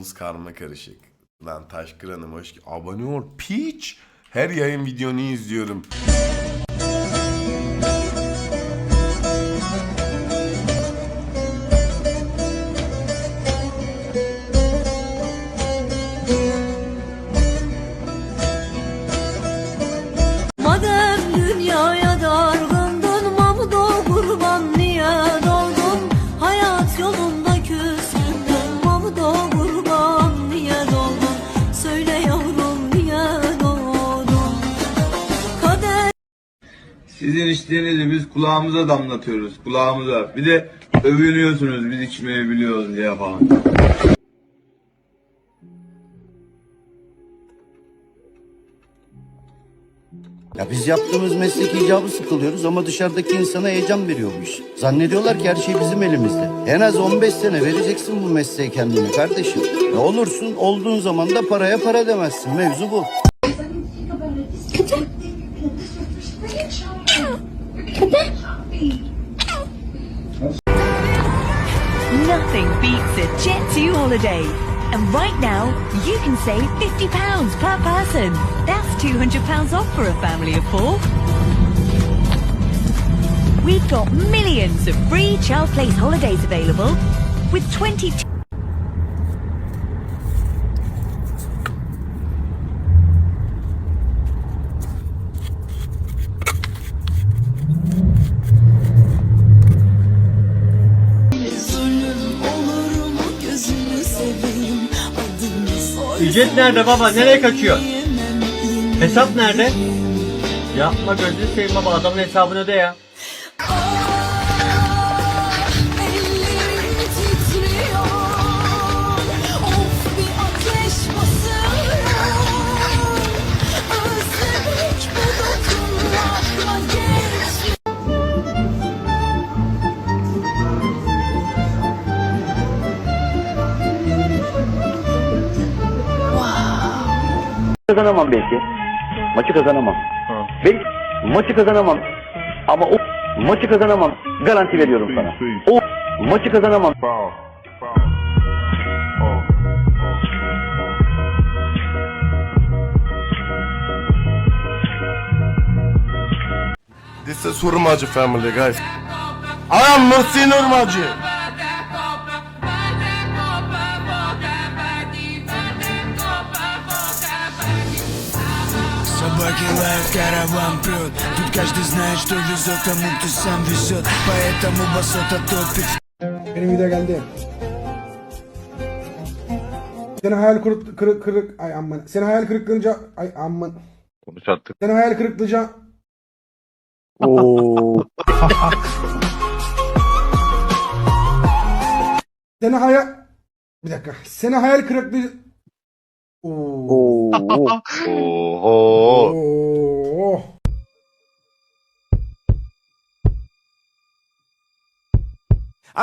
Rules karma karışık. Lan Taşkır Hanım hoş Abone ol. Peach. Her yayın videonu izliyorum. İçtiğinizi biz kulağımıza damlatıyoruz. Kulağımıza. Bir de övünüyorsunuz biz içmeyi biliyoruz diye falan. Ya biz yaptığımız meslek icabı sıkılıyoruz ama dışarıdaki insana heyecan veriyor bu iş. Zannediyorlar ki her şey bizim elimizde. En az 15 sene vereceksin bu mesleğe kendini kardeşim. Ne olursun olduğun zaman da paraya para demezsin. Mevzu bu. Holiday. And right now, you can save £50 per person. That's £200 off for a family of four. We've got millions of free child place holidays available with 22 Ücret nerede baba? Nereye kaçıyor? Hesap nerede? Yapma gözünü seveyim baba adamın hesabını öde ya. Kazanamam belki. Maçı kazanamam. Belki maçı kazanamam. Ama o maçı kazanamam. Garanti veriyorum sana. O maçı kazanamam. This is Hurmacı family guys. I am Muhsin Hurmacı. Собаки лают караван прет Тут каждый знает, что везет тому, кто сам везет Поэтому басота топит Benim video geldi. Seni hayal kırık kırık kırık ay aman. Seni hayal kırıklığınca ay aman. Konuş artık. Seni hayal kırıklığınca Seni hayal Bir dakika. Seni hayal kırıklığı I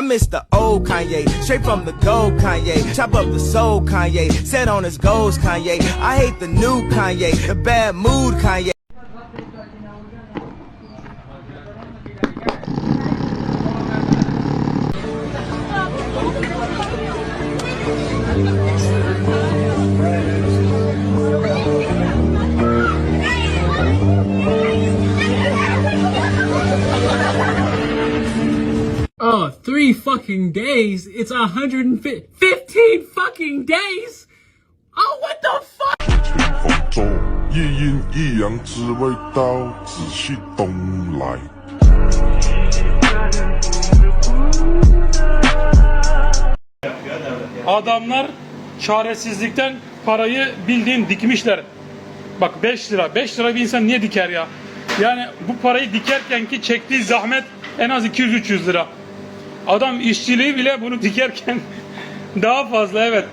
miss the old Kanye, straight from the gold Kanye. Chop up the soul Kanye, set on his goals Kanye. I hate the new Kanye, the bad mood Kanye. three fucking days. It's a hundred and fifteen fucking days. Oh, what the fuck? 风中一阴一阳之味道，仔细东来。 Adamlar çaresizlikten parayı bildiğin dikmişler. Bak 5 lira. 5 lira bir insan niye diker ya? Yani bu parayı dikerken ki çektiği zahmet en az 200-300 lira. Adam işçiliği bile bunu dikerken daha fazla evet.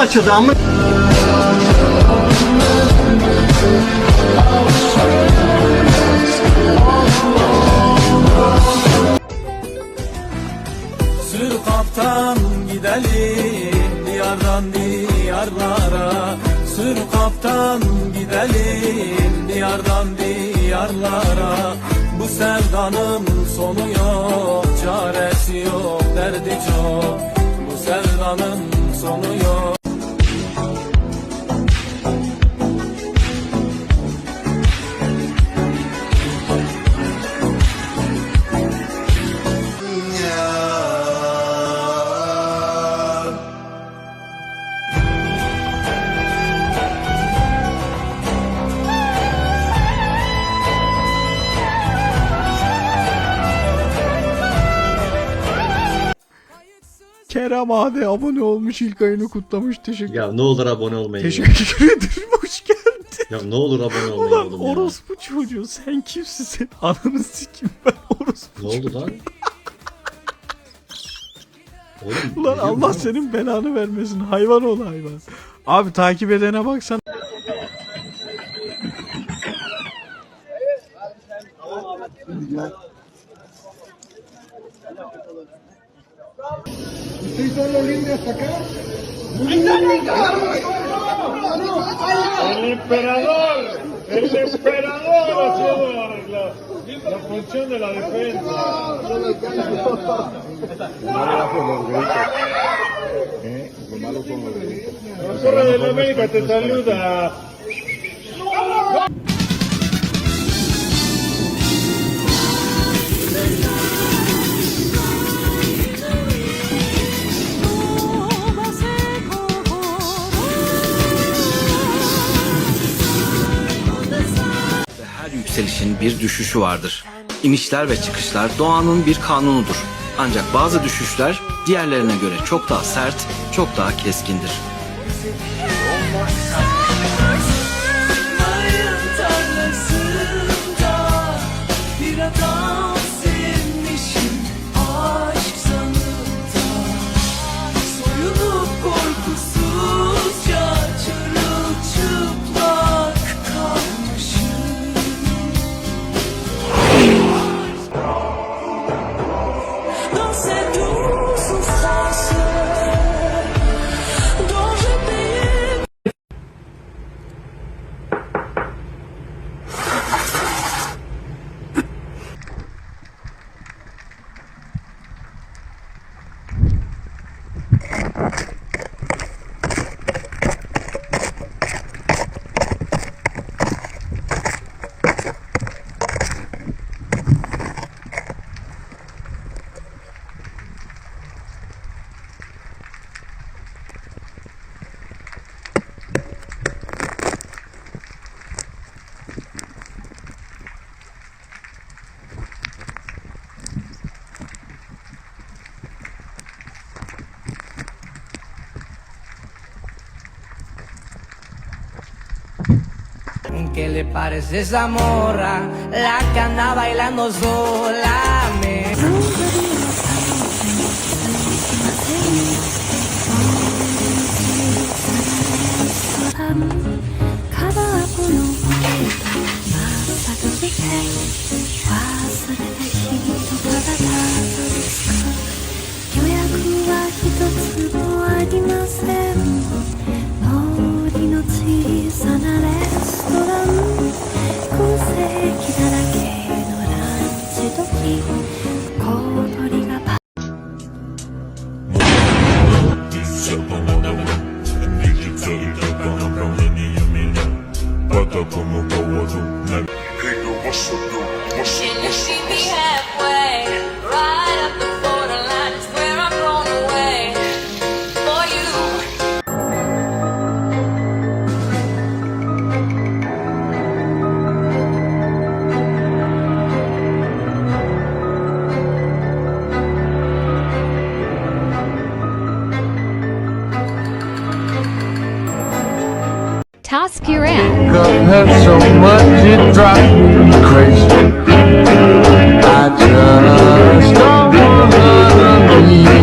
Açıldı ama? Kerem abi abone olmuş ilk ayını kutlamış. Teşekkür Ya ne olur abone olmayın. Teşekkür ederim. Hoş geldin. Ya ne olur abone olmayın Ulan oğlum ya. orospu çocuğu sen kimsin sen? Ananı sikim ben orospu Ne oldu lan? Oğlum, Ulan Allah musun? senin belanı vermesin. Hayvan ol hayvan. Abi takip edene baksan. Estoy solo libre hasta acá. ¡El emperador! ¡El emperador haciendo la! La función de la defensa. ¿Eh? Lo malo con los gritos. La porra de la América te saluda. Yükselişin bir düşüşü vardır. İnişler ve çıkışlar doğanın bir kanunudur. Ancak bazı düşüşler diğerlerine göre çok daha sert, çok daha keskindir. Bir ¿Qué le parece esa morra? La que anda bailando sola. Me... takımı boğarım. Ne? Nigga, what's up, what's up, what's up, what's up? So much it drives me crazy. I just don't wanna leave.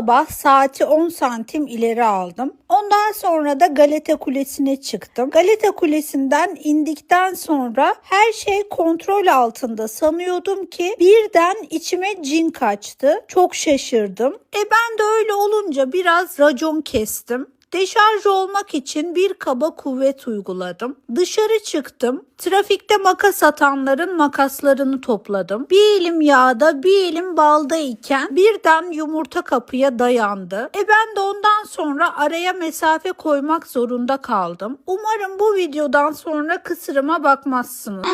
Sabah saati 10 santim ileri aldım. Ondan sonra da Galata Kulesi'ne çıktım. Galata Kulesi'nden indikten sonra her şey kontrol altında sanıyordum ki birden içime cin kaçtı. Çok şaşırdım. E ben de öyle olunca biraz racon kestim. Deşarj olmak için bir kaba kuvvet uyguladım. Dışarı çıktım. Trafikte makas atanların makaslarını topladım. Bir elim yağda bir elim balda iken birden yumurta kapıya dayandı. E ben de ondan sonra araya mesafe koymak zorunda kaldım. Umarım bu videodan sonra kısırıma bakmazsınız.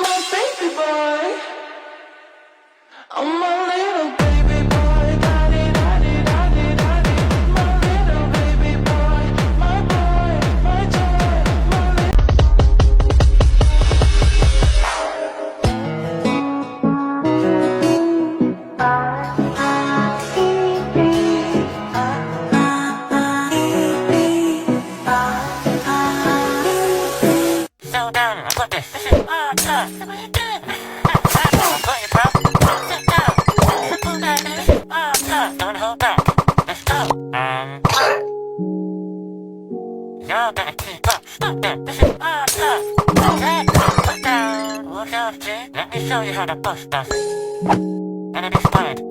don't hold back. Let's go. And you better keep up. Stop that. This is our stuff. Stand up. Put down. Watch out, G. Let me show you how to bust us. Enemy spotted.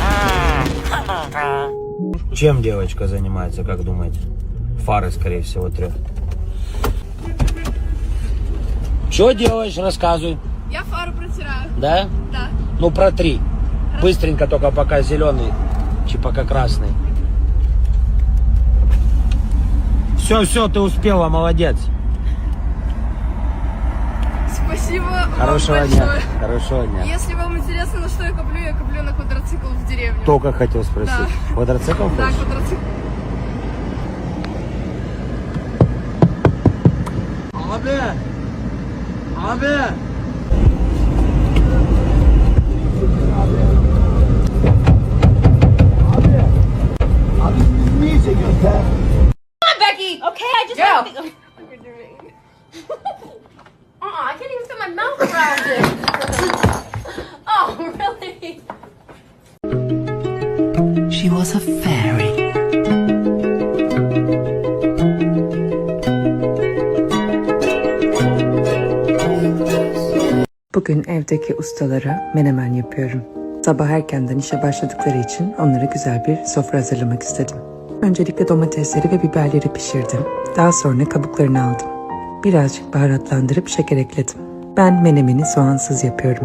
Ah, come on, bro. Чем девочка занимается, как думаете? Фары, скорее всего, трех. Что делаешь? Рассказывай. Я фару протираю. Да? Да. Ну, про три. Быстренько, только пока зеленый, чи пока красный. Все, все, ты успела, молодец. Спасибо Хорошего дня. Хорошего дня. Если вам интересно, на что я коплю, я коплю на квадроцикл в деревню. Только хотел спросить. Квадроцикл хочешь? квадроцикл. Abi! Abi! up. You're doing. uh, uh I can't even fit my mouth around it. oh, really? She was a fairy. Bugün evdeki ustalara menemen yapıyorum. Sabah erkenden işe başladıkları için onlara güzel bir sofra hazırlamak istedim. Öncelikle domatesleri ve biberleri pişirdim. Daha sonra kabuklarını aldım. Birazcık baharatlandırıp şeker ekledim. Ben menemeni soğansız yapıyorum.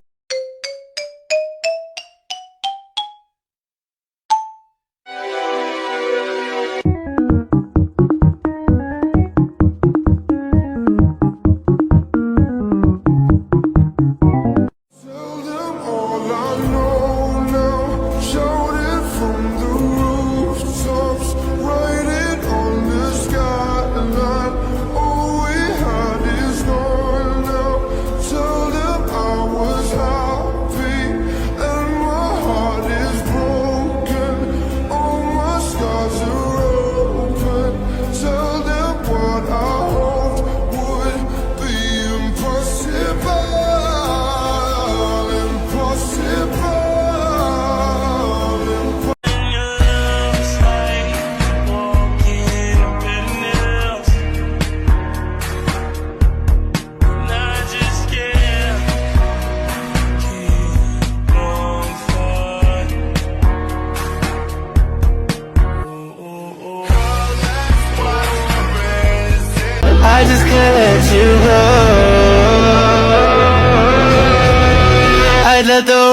the door.